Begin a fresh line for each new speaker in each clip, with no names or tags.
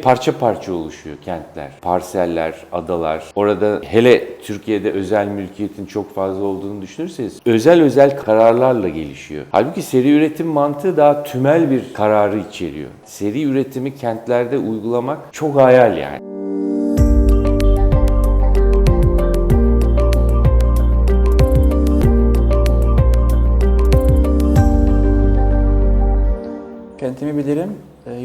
parça parça oluşuyor kentler, parseller, adalar. Orada hele Türkiye'de özel mülkiyetin çok fazla olduğunu düşünürseniz özel özel kararlarla gelişiyor. Halbuki seri üretim mantığı daha tümel bir kararı içeriyor. Seri üretimi kentlerde uygulamak çok hayal yani.
Kentimi Bilirim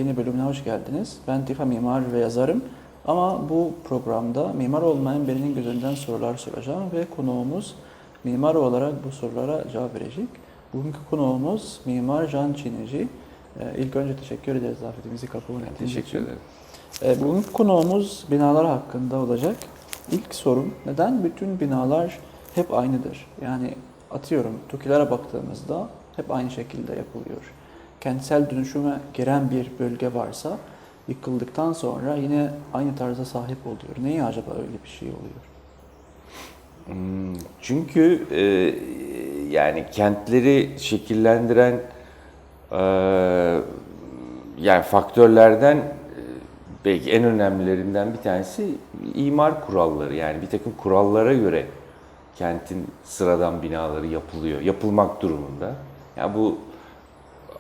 yeni bölümüne hoş geldiniz. Ben Tifa Mimar ve yazarım. Ama bu programda mimar olmayan birinin gözünden sorular soracağım ve konuğumuz mimar olarak bu sorulara cevap verecek. Bugünkü konuğumuz Mimar Can Çinici. E, İlk önce teşekkür ederiz davetimizi kabul ettiğiniz
Teşekkür
için.
ederim.
E, Bugünkü konuğumuz binalar hakkında olacak. İlk sorum neden bütün binalar hep aynıdır? Yani atıyorum TOKİ'lere baktığımızda hep aynı şekilde yapılıyor. Kentsel dönüşüme giren bir bölge varsa yıkıldıktan sonra yine aynı tarza sahip oluyor. Niye acaba öyle bir şey oluyor?
Hmm, Çünkü e, yani kentleri şekillendiren e, yani faktörlerden e, belki en önemlilerinden bir tanesi imar kuralları. Yani bir takım kurallara göre kentin sıradan binaları yapılıyor, yapılmak durumunda. Yani bu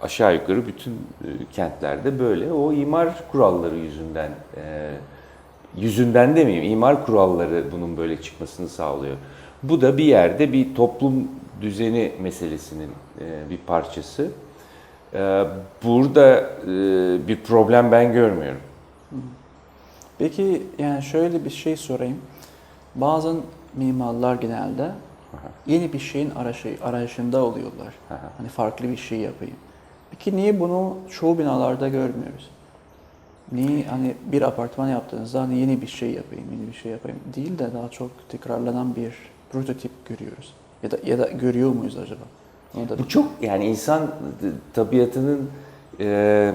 aşağı yukarı bütün e, kentlerde böyle. O imar kuralları yüzünden e, yüzünden demeyeyim, imar kuralları bunun böyle çıkmasını sağlıyor. Bu da bir yerde bir toplum düzeni meselesinin e, bir parçası. Burada bir problem ben görmüyorum.
Peki yani şöyle bir şey sorayım. Bazen mimarlar genelde yeni bir şeyin arayışında oluyorlar. Hani farklı bir şey yapayım. Peki niye bunu çoğu binalarda görmüyoruz? Niye hani bir apartman yaptığınızda hani yeni bir şey yapayım, yeni bir şey yapayım değil de daha çok tekrarlanan bir prototip görüyoruz. Ya da ya da görüyor muyuz acaba? Da
Bu çok yani insan tabiatının e,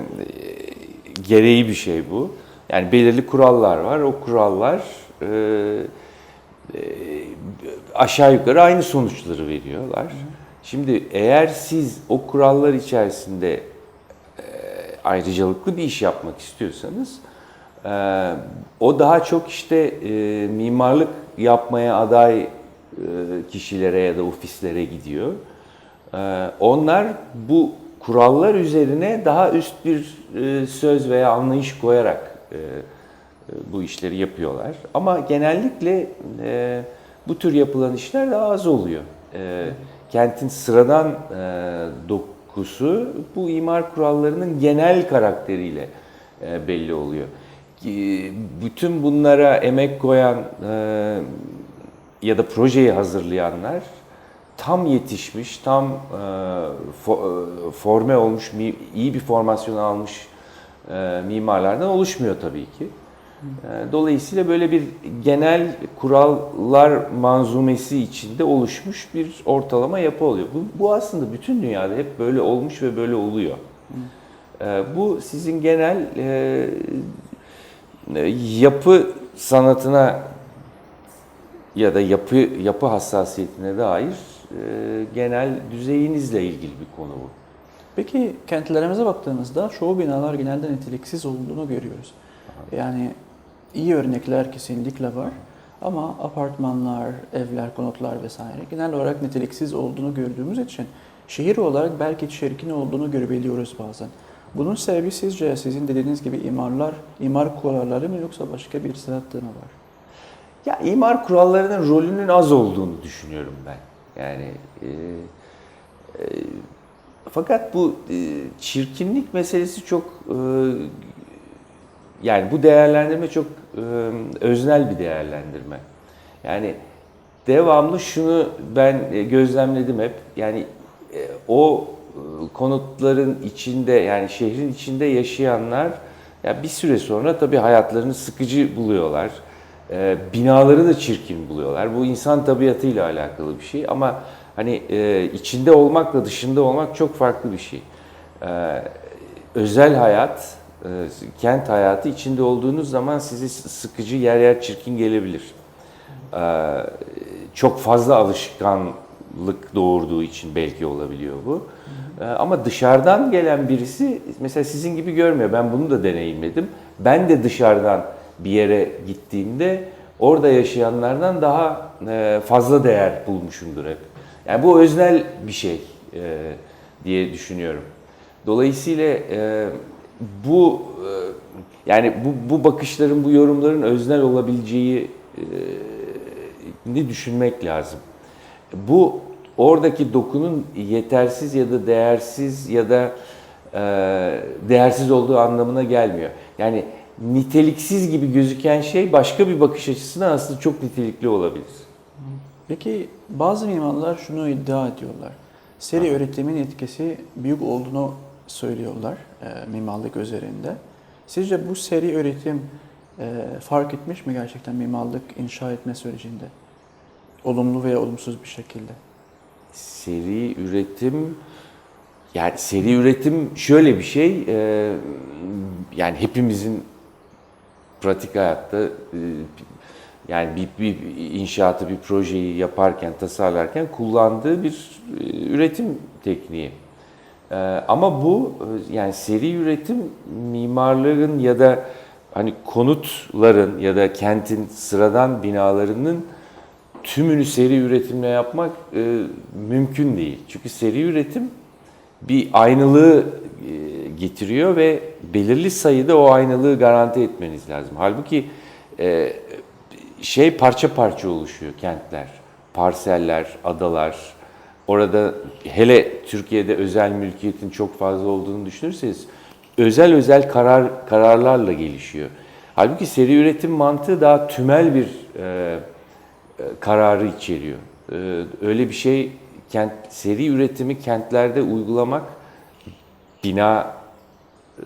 gereği bir şey bu. Yani belirli kurallar var. O kurallar e, e, aşağı yukarı aynı sonuçları veriyorlar. Şimdi eğer siz o kurallar içerisinde e, ayrıcalıklı bir iş yapmak istiyorsanız e, o daha çok işte e, mimarlık yapmaya aday e, kişilere ya da ofislere gidiyor. Ee, Onlar bu kurallar üzerine daha üst bir e, söz veya anlayış koyarak e, e, bu işleri yapıyorlar. Ama genellikle e, bu tür yapılan işler daha az oluyor. E, Kentin sıradan e, dokusu bu imar kurallarının genel karakteriyle e, belli oluyor. Ki Bütün bunlara emek koyan e, ya da projeyi hazırlayanlar tam yetişmiş, tam e, fo- e, forme olmuş, mi- iyi bir formasyon almış e, mimarlardan oluşmuyor tabii ki. E, Dolayısıyla böyle bir genel kurallar manzumesi içinde oluşmuş bir ortalama yapı oluyor. Bu, bu aslında bütün dünyada hep böyle olmuş ve böyle oluyor. E, Bu sizin genel e, e, yapı sanatına ya da yapı yapı hassasiyetine dair e, genel düzeyinizle ilgili bir konu bu.
Peki kentlerimize baktığımızda çoğu binalar genelde niteliksiz olduğunu görüyoruz. Yani iyi örnekler kesinlikle var ama apartmanlar, evler, konutlar vesaire genel olarak niteliksiz olduğunu gördüğümüz için şehir olarak belki çirkin olduğunu görebiliyoruz bazen. Bunun sebebi sizce sizin dediğiniz gibi imarlar, imar kuralları mı yoksa başka bir sebep mi var?
Ya imar kurallarının rolünün az olduğunu düşünüyorum ben. Yani e, e, fakat bu e, çirkinlik meselesi çok e, yani bu değerlendirme çok öznel bir değerlendirme. Yani devamlı şunu ben e, gözlemledim hep. Yani e, o e, konutların içinde yani şehrin içinde yaşayanlar ya bir süre sonra tabii hayatlarını sıkıcı buluyorlar. E, binaları da çirkin buluyorlar. Bu insan tabiatıyla alakalı bir şey ama hani içinde olmakla dışında olmak çok farklı bir şey. Özel hayat, kent hayatı içinde olduğunuz zaman sizi sıkıcı yer yer çirkin gelebilir. E, çok fazla alışkanlık doğurduğu için belki olabiliyor bu. E, ama dışarıdan gelen birisi mesela sizin gibi görmüyor. Ben bunu da deneyimledim. Ben de dışarıdan bir yere gittiğimde orada yaşayanlardan daha e, fazla değer bulmuşumdur hep. Yani bu öznel bir şey e, diye düşünüyorum. Dolayısıyla e, bu e, yani bu, bu bakışların, bu yorumların öznel olabileceği e, ni düşünmek lazım. Bu oradaki dokunun yetersiz ya da değersiz ya da e, değersiz olduğu anlamına gelmiyor. Yani niteliksiz gibi gözüken şey başka bir bakış açısından aslında çok nitelikli olabilir.
Peki bazı mimarlar şunu iddia ediyorlar. Seri üretimin etkisi büyük olduğunu söylüyorlar e, mimarlık üzerinde. Sizce bu seri üretim e, fark etmiş mi gerçekten mimarlık inşa etme sürecinde? Olumlu veya olumsuz bir şekilde.
Seri üretim yani seri üretim şöyle bir şey e, yani hepimizin pratik hayatta e, yani bir, bir inşaatı bir projeyi yaparken tasarlarken kullandığı bir e, üretim tekniği. E, ama bu e, yani seri üretim mimarların ya da hani konutların ya da kentin sıradan binalarının tümünü seri üretimle yapmak e, mümkün değil. Çünkü seri üretim bir aynılığı e, getiriyor ve belirli sayıda o aynılığı garanti etmeniz lazım. Halbuki e, şey parça parça oluşuyor kentler, parseller, adalar. Orada hele Türkiye'de özel mülkiyetin çok fazla olduğunu düşünürseniz özel özel karar kararlarla gelişiyor. Halbuki seri üretim mantığı daha tümel bir e, e, kararı içeriyor. E, öyle bir şey kent seri üretimi kentlerde uygulamak bina e,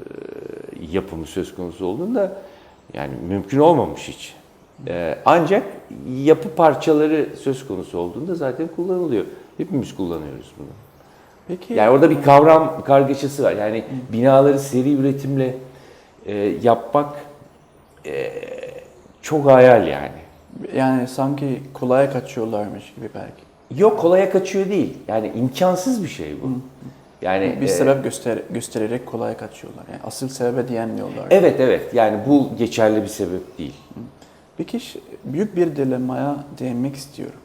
yapımı söz konusu olduğunda yani mümkün olmamış hiç. E, ancak yapı parçaları söz konusu olduğunda zaten kullanılıyor. Hepimiz kullanıyoruz bunu.
Peki
Yani orada bir kavram kargaşası var. Yani binaları seri üretimle e, yapmak e, çok hayal yani.
yani sanki kolaya kaçıyorlarmış gibi belki.
Yok kolaya kaçıyor değil. Yani imkansız bir şey bu. Yani
Bir
e,
sebep göster göstererek kolaya kaçıyorlar. Yani asıl sebebe diyemiyorlar.
Evet evet. Yani bu geçerli bir sebep değil.
Peki ş- büyük bir dilemmaya değinmek istiyorum.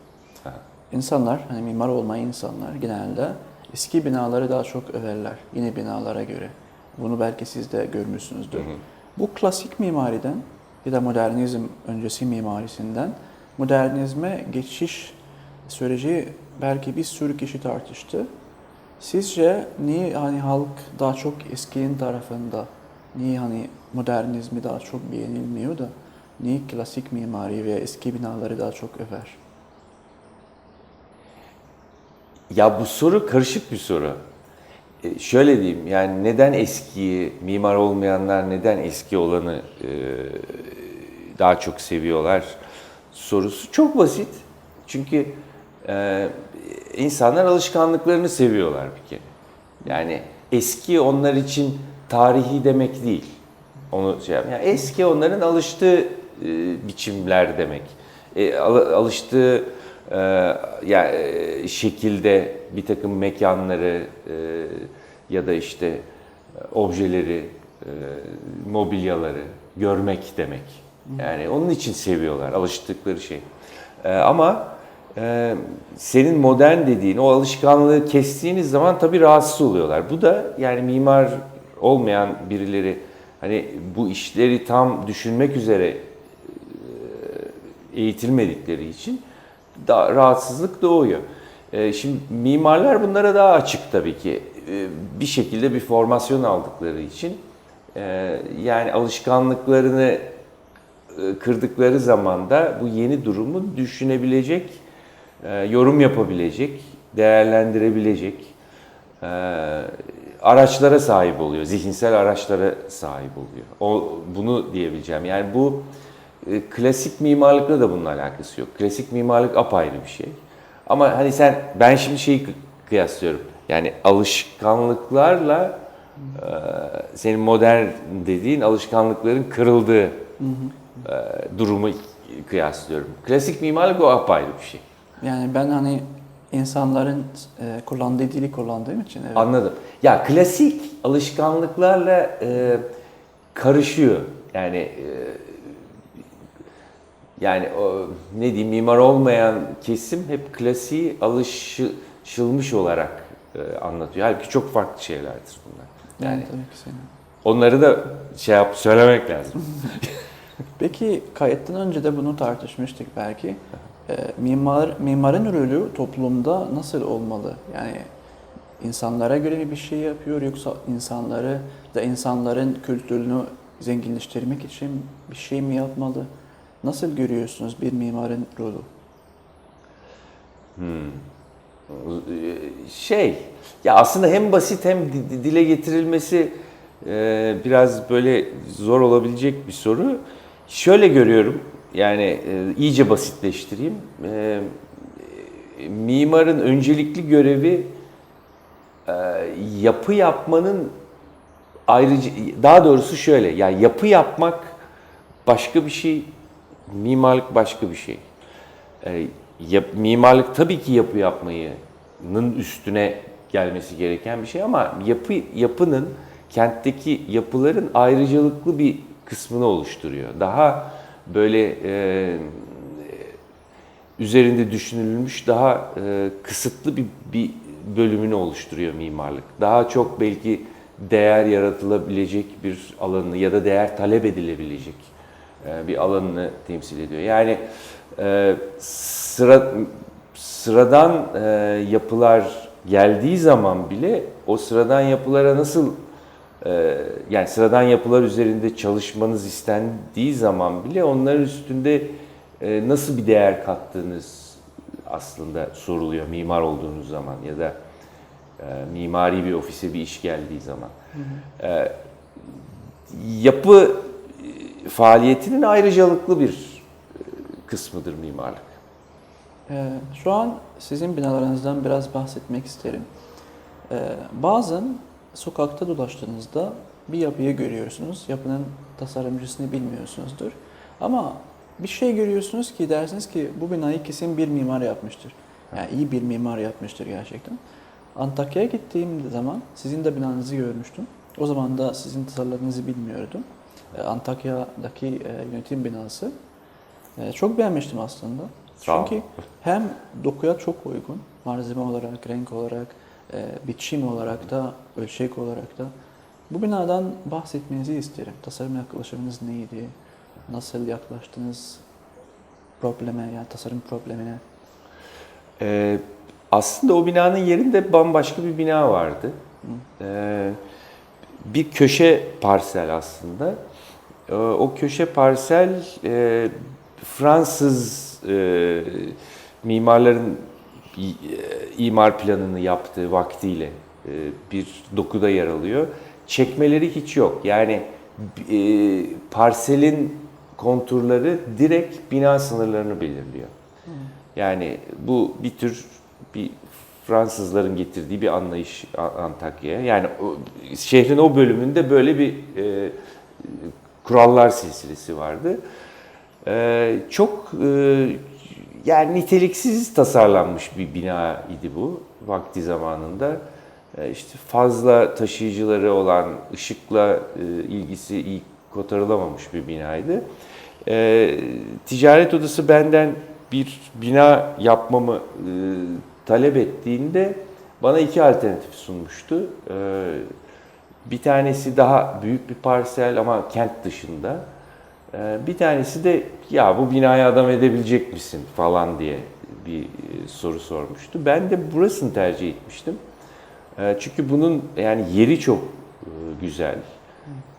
İnsanlar, hani mimar olmayan insanlar genelde eski binaları daha çok överler yeni binalara göre. Bunu belki siz de görmüşsünüzdür. Bu klasik mimariden ya da modernizm öncesi mimarisinden modernizme geçiş süreci belki bir sürü kişi tartıştı. Sizce niye hani halk daha çok eskinin tarafında, niye hani modernizmi daha çok beğenilmiyor da niye klasik mimari ve eski binaları daha çok över?
Ya bu soru karışık bir soru. E, şöyle diyeyim yani neden eskiyi, mimar olmayanlar neden eski olanı e, daha çok seviyorlar sorusu çok basit. Çünkü e, insanlar alışkanlıklarını seviyorlar bir kere. Yani eski onlar için tarihi demek değil. Onu şey yap- yani eski onların alıştığı e, biçimler demek. E, al- alıştığı e, ya e, şekilde bir takım mekanları e, ya da işte e, objeleri, e, mobilyaları görmek demek. Yani onun için seviyorlar alıştıkları şey. E, ama e, senin modern dediğin o alışkanlığı kestiğiniz zaman tabii rahatsız oluyorlar. Bu da yani mimar olmayan birileri hani bu işleri tam düşünmek üzere e, eğitilmedikleri için da rahatsızlık doğuyor. E, şimdi mimarlar bunlara daha açık tabii ki. E, bir şekilde bir formasyon aldıkları için e, yani alışkanlıklarını e, kırdıkları zaman da bu yeni durumu düşünebilecek, e, yorum yapabilecek, değerlendirebilecek e, araçlara sahip oluyor. Zihinsel araçlara sahip oluyor. O bunu diyebileceğim. Yani bu e, klasik mimarlıkla da bunun alakası yok. Klasik mimarlık apayrı bir şey. Ama hani sen ben şimdi şeyi kı- kıyaslıyorum. Yani alışkanlıklarla e, senin modern dediğin alışkanlıkların kırıldığı e, durumu kıyaslıyorum. Klasik mimarlık o apayrı bir şey.
Yani ben hani insanların e, kullandığı dili kullandığım için evet.
Anladım. Ya klasik alışkanlıklarla e, karışıyor. Yani e, yani o, ne diyeyim mimar olmayan kesim hep klasiği alışılmış olarak e, anlatıyor. Halbuki çok farklı şeylerdir bunlar.
Yani
Yani
tabii ki senin.
onları da şey yap söylemek lazım.
Peki kayıttan önce de bunu tartışmıştık belki. Ee, mimar mimarın rolü toplumda nasıl olmalı? Yani insanlara göre mi bir şey yapıyor yoksa insanları da insanların kültürünü zenginleştirmek için bir şey mi yapmalı? Nasıl görüyorsunuz bir mimarın rolü?
şey ya aslında hem basit hem di- di- dile getirilmesi e, biraz böyle zor olabilecek bir soru. Şöyle görüyorum yani e, iyice basitleştireyim. E, mimarın öncelikli görevi yapı yapmanın ayrıca daha doğrusu şöyle yani yapı yapmak başka bir şey, mimarlık başka bir şey. E, yap- mimarlık tabii ki yapı yapmayının üstüne gelmesi gereken bir şey ama yapı yapının kentteki yapıların ayrıcalıklı bir kısmını oluşturuyor. Daha böyle e, üzerinde düşünülmüş daha e, kısıtlı bir, bir bölümünü oluşturuyor mimarlık. Daha çok belki değer yaratılabilecek bir alanını ya da değer talep edilebilecek bir alanını temsil ediyor. Yani e, sıra sıradan e, yapılar geldiği zaman bile o sıradan yapılara nasıl e, yani sıradan yapılar üzerinde çalışmanız istendiği zaman bile onların üstünde e, nasıl bir değer kattığınız aslında soruluyor mimar olduğunuz zaman ya da e, mimari bir ofise bir iş geldiği zaman. E, yapı e, faaliyetinin ayrıcalıklı bir e, kısmıdır mimarlık.
Ee, şu an sizin binalarınızdan biraz bahsetmek isterim. Ee, bazen sokakta dolaştığınızda bir yapıyı görüyorsunuz. Yapının tasarımcısını bilmiyorsunuzdur. Ama bir şey görüyorsunuz ki dersiniz ki bu binayı kesin bir mimar yapmıştır. Yani iyi bir mimar yapmıştır gerçekten. Antakya'ya gittiğim zaman sizin de binanızı görmüştüm. O zaman da sizin tasarlarınızı bilmiyordum. Ee, Antakya'daki e, yönetim binası. Ee, çok beğenmiştim aslında.
Sağ ol.
Çünkü hem dokuya çok uygun, malzeme olarak, renk olarak, e, biçim olarak da, ölçek olarak da. Bu binadan bahsetmenizi isterim. Tasarım yaklaşımınız neydi? Nasıl yaklaştınız probleme, yani tasarım problemine?
Ee, aslında o binanın yerinde bambaşka bir bina vardı. Ee, bir köşe parsel aslında. Ee, o köşe parsel e, Fransız e, mimarların e, imar planını yaptığı vaktiyle e, bir dokuda yer alıyor. Çekmeleri hiç yok. Yani e, parselin konturları direkt bina sınırlarını belirliyor. Yani bu bir tür bir Fransızların getirdiği bir anlayış Antakya'ya. Yani o, şehrin o bölümünde böyle bir e, kurallar silsilesi vardı. E, çok e, yani niteliksiz tasarlanmış bir bina idi bu vakti zamanında. E, işte fazla taşıyıcıları olan, ışıkla e, ilgisi iyi kotarılamamış bir binaydı. E, ticaret odası benden bir bina yapmamı e, talep ettiğinde bana iki alternatif sunmuştu. E, bir tanesi daha büyük bir parsel ama kent dışında. E, bir tanesi de ya bu binayı adam edebilecek misin falan diye bir e, soru sormuştu. Ben de burasını tercih etmiştim. E, çünkü bunun yani yeri çok e, güzel.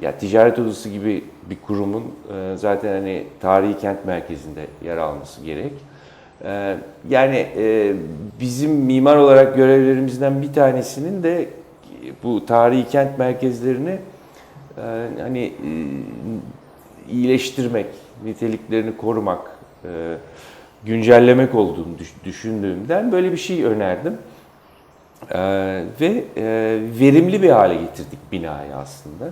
Ya ticaret odası gibi bir kurumun e, zaten hani tarihi kent merkezinde yer alması gerek. E, Yani bizim mimar olarak görevlerimizden bir tanesinin de bu tarihi kent merkezlerini e, hani e, iyileştirmek, niteliklerini korumak, e, güncellemek olduğunu düş- düşündüğümden böyle bir şey önerdim. Ee, ve e, verimli bir hale getirdik binayı aslında.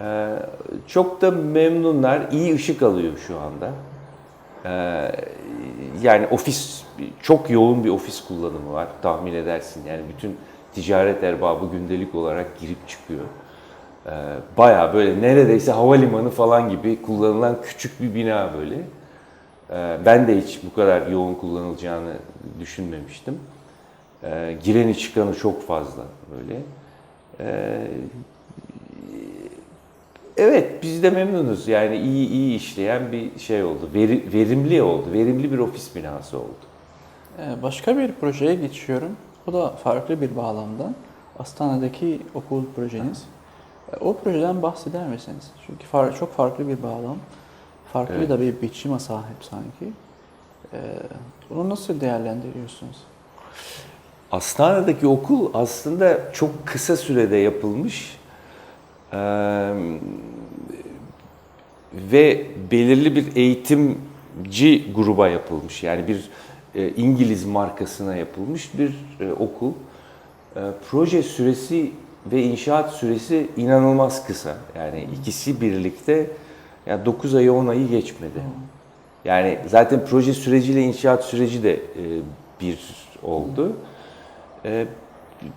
Ee, çok da memnunlar, iyi ışık alıyor şu anda. Ee, yani ofis, çok yoğun bir ofis kullanımı var tahmin edersin. Yani bütün ticaret erbabı gündelik olarak girip çıkıyor. Ee, Bayağı böyle neredeyse havalimanı falan gibi kullanılan küçük bir bina böyle. Ee, Ben de hiç bu kadar yoğun kullanılacağını düşünmemiştim. Ee, Gireni çıkanı çok fazla böyle. Evet biz de memnunuz. Yani iyi iyi işleyen bir şey oldu. Veri- verimli oldu. Verimli bir ofis binası oldu.
Başka bir projeye geçiyorum. O da farklı bir bağlamdan. Astana'daki okul projeniz. Ee, O projeden bahseder misiniz? Çünkü far- çok farklı bir bağlam. Farklı
Evet.
da bir biçime sahip sanki. Ee, Bunu nasıl değerlendiriyorsunuz?
Astana'daki okul aslında çok kısa sürede yapılmış eee, ve belirli bir eğitimci gruba yapılmış. Yani bir e, İngiliz markasına yapılmış bir e, okul. E, proje süresi ve inşaat süresi inanılmaz kısa. Yani ikisi birlikte yani 9 ayı 10 ayı geçmedi. Yani zaten proje süreciyle inşaat süreci de e, bir oldu. E,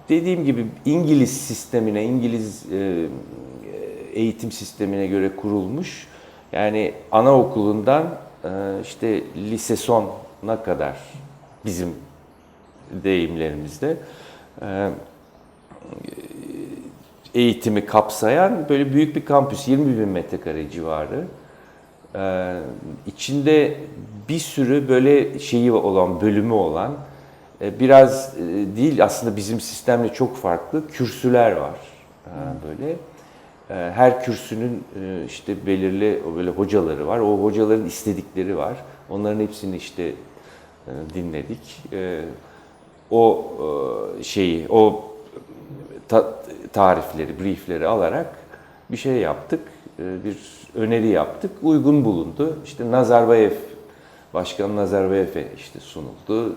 dediğim gibi İngiliz sistemine, İngiliz e, eğitim sistemine göre kurulmuş. Yani anaokulundan e, işte lise sonuna kadar bizim deyimlerimizde e, eğitimi kapsayan böyle büyük bir kampüs 20 bin metrekare civarı. Ee, içinde bir sürü böyle şeyi olan, bölümü olan, e, biraz e, değil aslında bizim sistemle çok farklı kürsüler var böyle. Her kürsünün e, işte belirli böyle hocaları var. O hocaların istedikleri var. Onların hepsini işte e, dinledik. Ee, O e, şeyi, o ta- tarifleri, briefleri alarak bir şey yaptık. Bir öneri yaptık. Uygun bulundu. İşte Nazarbayev, Başkan Nazarbayev'e işte sunuldu.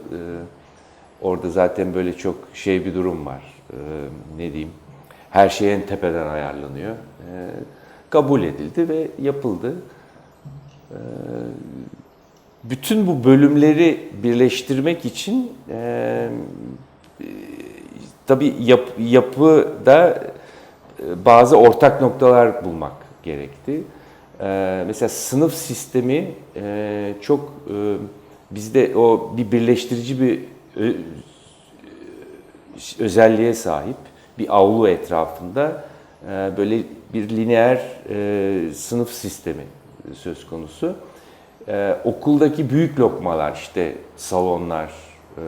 Orada zaten böyle çok şey bir durum var. Ne diyeyim? Her şey en tepeden ayarlanıyor. Kabul edildi ve yapıldı. Bütün bu bölümleri birleştirmek için e, tabii yap, yapıda bazı ortak noktalar bulmak gerekti. E, mesela sınıf sistemi e, çok e, bizde o bir birleştirici bir ö- özelliğe sahip. Bir avlu etrafında e, böyle bir lineer e, sınıf sistemi söz konusu. E, okuldaki büyük lokmalar işte salonlar, e,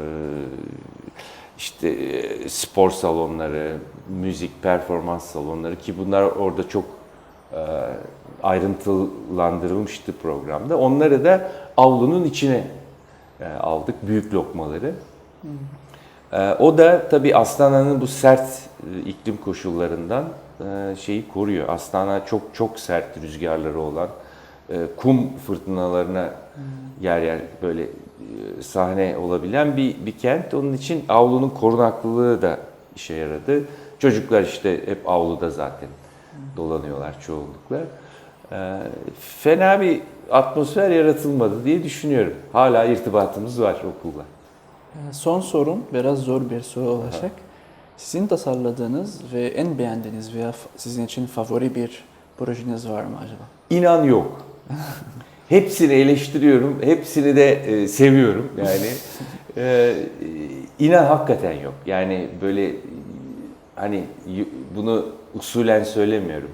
işte e, spor salonları, müzik, performans salonları ki bunlar orada çok e, ayrıntılandırılmıştı programda. Onları da avlunun içine e, aldık, büyük lokmaları. E, o da tabii Astana'nın bu sert e, iklim koşullarından e, şeyi koruyor. Astana çok çok sert rüzgarları olan, e, kum fırtınalarına yer yer böyle e, sahne olabilen bir, bir kent. Onun için avlunun korunaklılığı da işe yaradı. Çocuklar işte hep avluda zaten dolanıyorlar çoğunlukla. E, fena bir atmosfer yaratılmadı diye düşünüyorum. Hala irtibatımız var okulla.
Son sorum biraz zor bir soru olacak. Sizin tasarladığınız ve en beğendiğiniz veya sizin için favori bir projeniz var mı acaba?
İnan yok. Hepsini eleştiriyorum, hepsini de e, seviyorum yani. E, inan hakikaten yok. Yani böyle hani bunu usulen söylemiyorum.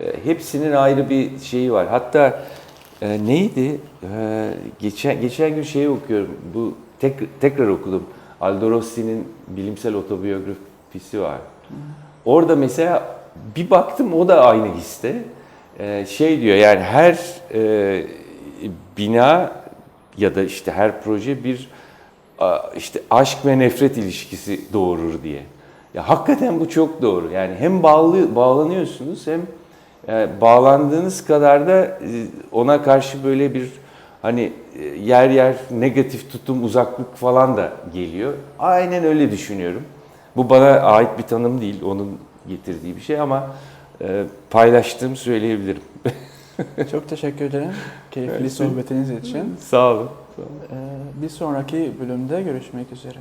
E, hepsinin ayrı bir şeyi var. Hatta e, neydi? E, geçen geçen gün şeyi okuyorum. Bu tek, tekrar okudum. Aldo Rossi'nin bilimsel otobiyografisi var. Orada mesela bir baktım o da aynı histe. Ee, şey diyor yani her e, bina ya da işte her proje bir işte aşk ve nefret ilişkisi doğurur diye. Ya hakikaten bu çok doğru. Yani hem bağlı bağlanıyorsunuz hem e, bağlandığınız kadar da e, ona karşı böyle bir hani e, yer yer negatif tutum, uzaklık falan da geliyor. Aynen öyle düşünüyorum. Bu bana ait bir tanım değil, onun getirdiği bir şey ama paylaştığımı söyleyebilirim.
Çok teşekkür ederim keyifli
Evet.
sohbetiniz için.
Sağ olun.
Ee, Bir sonraki bölümde görüşmek üzere.